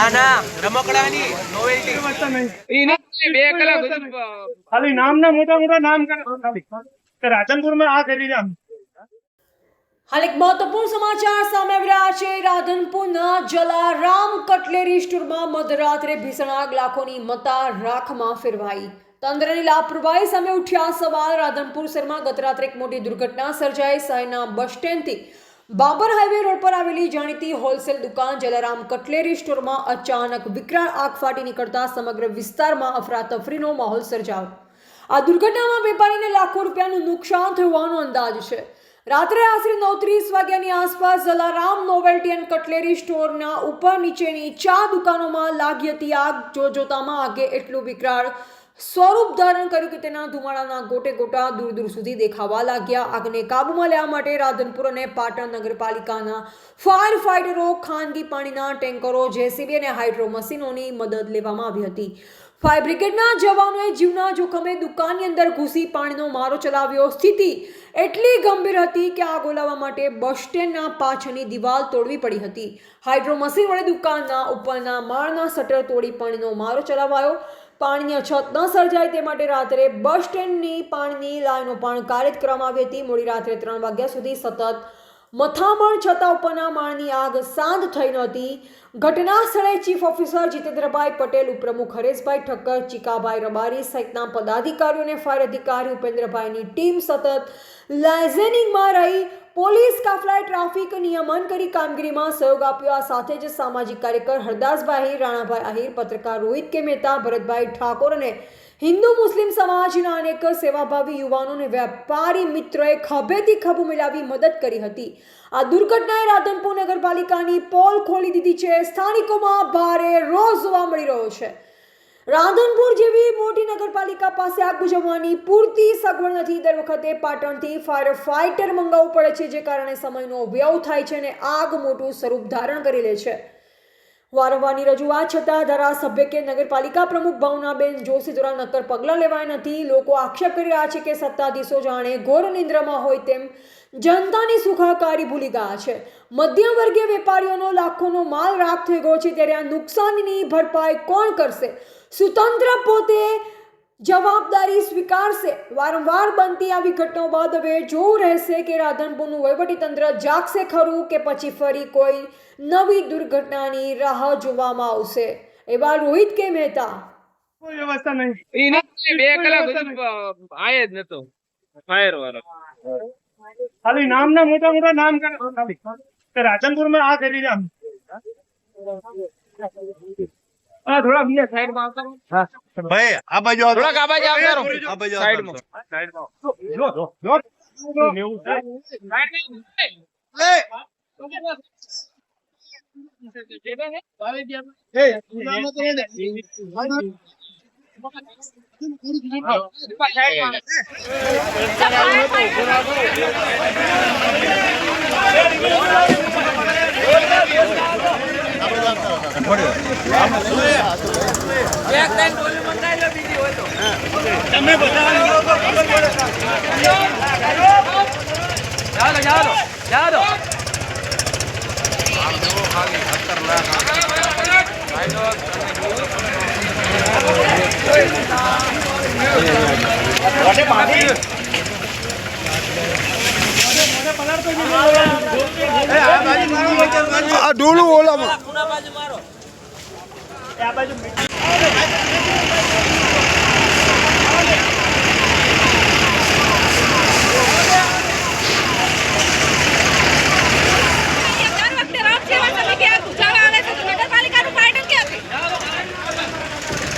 ના ના. રમકડાની નોવેલ્ટી ઈ બે કલાક ખાલી નામના મોટા મોટા નામ કરે. ખાલી. રાધનપુરમાં આ કરી રહ્યા હાલ એક મહત્વપૂર્ણ સમાચાર સામે આવી રહ્યા છે. રાધનપુરના જલારામ કટલેરી સ્ટોરમાં મધરાત્રે ભીષણ આગ લાખોની મતા રાખમાં ફેરવાઈ. તંત્રની લાપરવાહી સામે ઉઠ્યા સવાલ. રાધનપુર શહેરમાં ગત રાત્રે એક મોટી દુર્ઘટના સર્જાઈ શહેરના બસ સ્ટેન્ડથી. બાબર હાઈવે રોડ પર આવેલી જાણીતી હોલસેલ દુકાન જલારામ કટલેરી સ્ટોરમાં અચાનક વિકરાળ આગ ફાટી નીકળતા સમગ્ર વિસ્તારમાં અફરાતફરીનો માહોલ સર્જાયો. આ દુર્ઘટનામાં વેપારીને લાખો રૂપિયાનું નુકસાન થયું હોવાનો અંદાજ છે. રાત્રે આશરે નવ ત્રીસ વાગ્યાની આસપાસ જલારામ નોવેલ્ટી એન્ડ કટલેરી સ્ટોરના ઉપર નીચેની ચા દુકાનોમાં લાગી હતી આગ. જોતામાં આગે એટલું વિકરાળ સ્વરૂપ ધારણ કર્યું કે તેના ધુમાડાના ગોટે ગોટા દૂર દૂર સુધી દેખાવા લાગ્યા. આગને કાબૂમાં લેવા માટે રાધનપુર અને પાટણ નગરપાલિકાના ફાયર ફાઇટરો ખાનગી પાણીના ટેન્કરો, જેસીબી અને હાઇડ્રો મશીનોની મદદ લેવામાં આવી હતી. ફાયર બ્રિગેડના જવાનોએ જીવના જોખમે દુકાનની અંદર ઘૂસી પાણીનો મારો ચલાવ્યો. સ્થિતિ એટલી ગંભીર હતી કે આગ ઓલાવવા માટે બસ સ્ટેન્ડના પાછળની દિવાલ તોડવી પડી હતી. હાઇડ્રો મશીન વડે દુકાનના ઉપરના માળના શટર તોડી પાણીનો મારો ચલાવાયો. પાણીની અછત ન સર્જાય તે માટે રાત્રે બસ સ્ટેન્ડની પાણીની લાઈનો પણ કાર્યક્રમ આવી હતી. મોડી રાત્રે ત્રણ વાગ્યા સુધી સતત મથામણ છતાં ઉપરના માળની આગ શાંત થઈ નહોતી. ઘટના સ્થળે ચીફ ઓફિસર જીતેન્દ્રભાઈ પટેલ, ઉપપ્રમુખ હરેશભાઈ ઠક્કર, ચીકાભાઈ રબારી સહિતના પદાધિકારીઓ અને ફાયર અધિકારી ઉપેન્દ્રભાઈની ટીમ સતત લાઇઝનિંગમાં રહી. પોલીસ કાફલાએ ટ્રાફિક નિયમન કરી કામગીરીમાં સહયોગ આપ્યો. આ સાથે જ સામાજિક કાર્યકર હરદાસભાઈ, રાણાભાઈ આહિર, પત્રકાર રોહિત કે મહેતા, ભરતભાઈ ઠાકોર અને હિન્દુ મુસ્લિમ સમાજના અનેક સેવાભાવી યુવાનોને વેપારી મિત્રોએ ખભેથી ખભ મિલાવી મદદ કરી હતી. આ દુર્ઘટનાએ રાધનપુર નગરપાલિકાની પોલ ખોલી દીધી છે. સ્થાનિકોમાં ભારે રોષ જોવા મળી રહ્યો છે. રાધનપુર જેવી મોટી નગરપાલિકા પાસે આગ બુઝાવવાની પૂરતી સગવડ નથી. દર વખતે પાટણથી ફાયર ફાઇટર મંગાવવું પડે છે, જે કારણે સમયનો વ્યય થાય છે અને આગ મોટું સ્વરૂપ ધારણ કરી લે છે. વારંવારની રજૂઆત છતાં ધારાસભ્ય કે નગરપાલિકા પ્રમુખ ભાવનાબેન જોશી દ્વારા નક્કર પગલાં લેવાય નથી. લોકો આક્ષેપ કરી રહ્યા છે કે સત્તાધીશો જાણે ઘોર નિંદ્રામાં હોય તેમ જનતાની સુખાકારી ભૂલી ગયા છે. મધ્યમ વર્ગીય વેપારીઓનો લાખોનો માલ રાખ થઈ ગયો છે ત્યારે આ નુકસાનની ભરપાઈ કોણ કરશે? સુતંત્ર પોતે જવાબદારી સ્વીકારશે? વારંવાર બનતી આવી ઘટનાઓ બાદ હવે જોવું રહેશે કે રાધનપુરનું વહીવટીતંત્ર જાગશે ખરું કે પછી ફરી કોઈ નવી દુર્ઘટનાની રાહ જોવામાં આવશે. એવા રોહિત કે મહેતા? કોઈ વ્યવસ્થા નહીં. બે કલાક આયે જ નતો. ફાયર વાળો. ખાલી નામના મોટા મોટા નામ કરે. ખાલી. કે રાધનપુરમાં આ કરી રહ્યા થોડા બીજા સાઈડમાં આવતા ભાઈ આ બાજુ થોડાક આ બાજુ આવતા. આ બાજુ સાઈડ. માં. જો જો જો. એવું બધા એ, ચાલો ચાલો ચાલો આ ડોલું ઓલામાં. આ બાજુ દર વખતે રાત સેવા સમિતિ આ ગુજારા આવે છે તો નગરપાલિકાનું પાટણ ક્યાંથી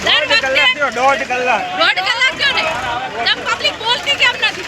દર વખતે દોઢ કલાક થયો ને. પબ્લિક બોલતી કેમ નથી?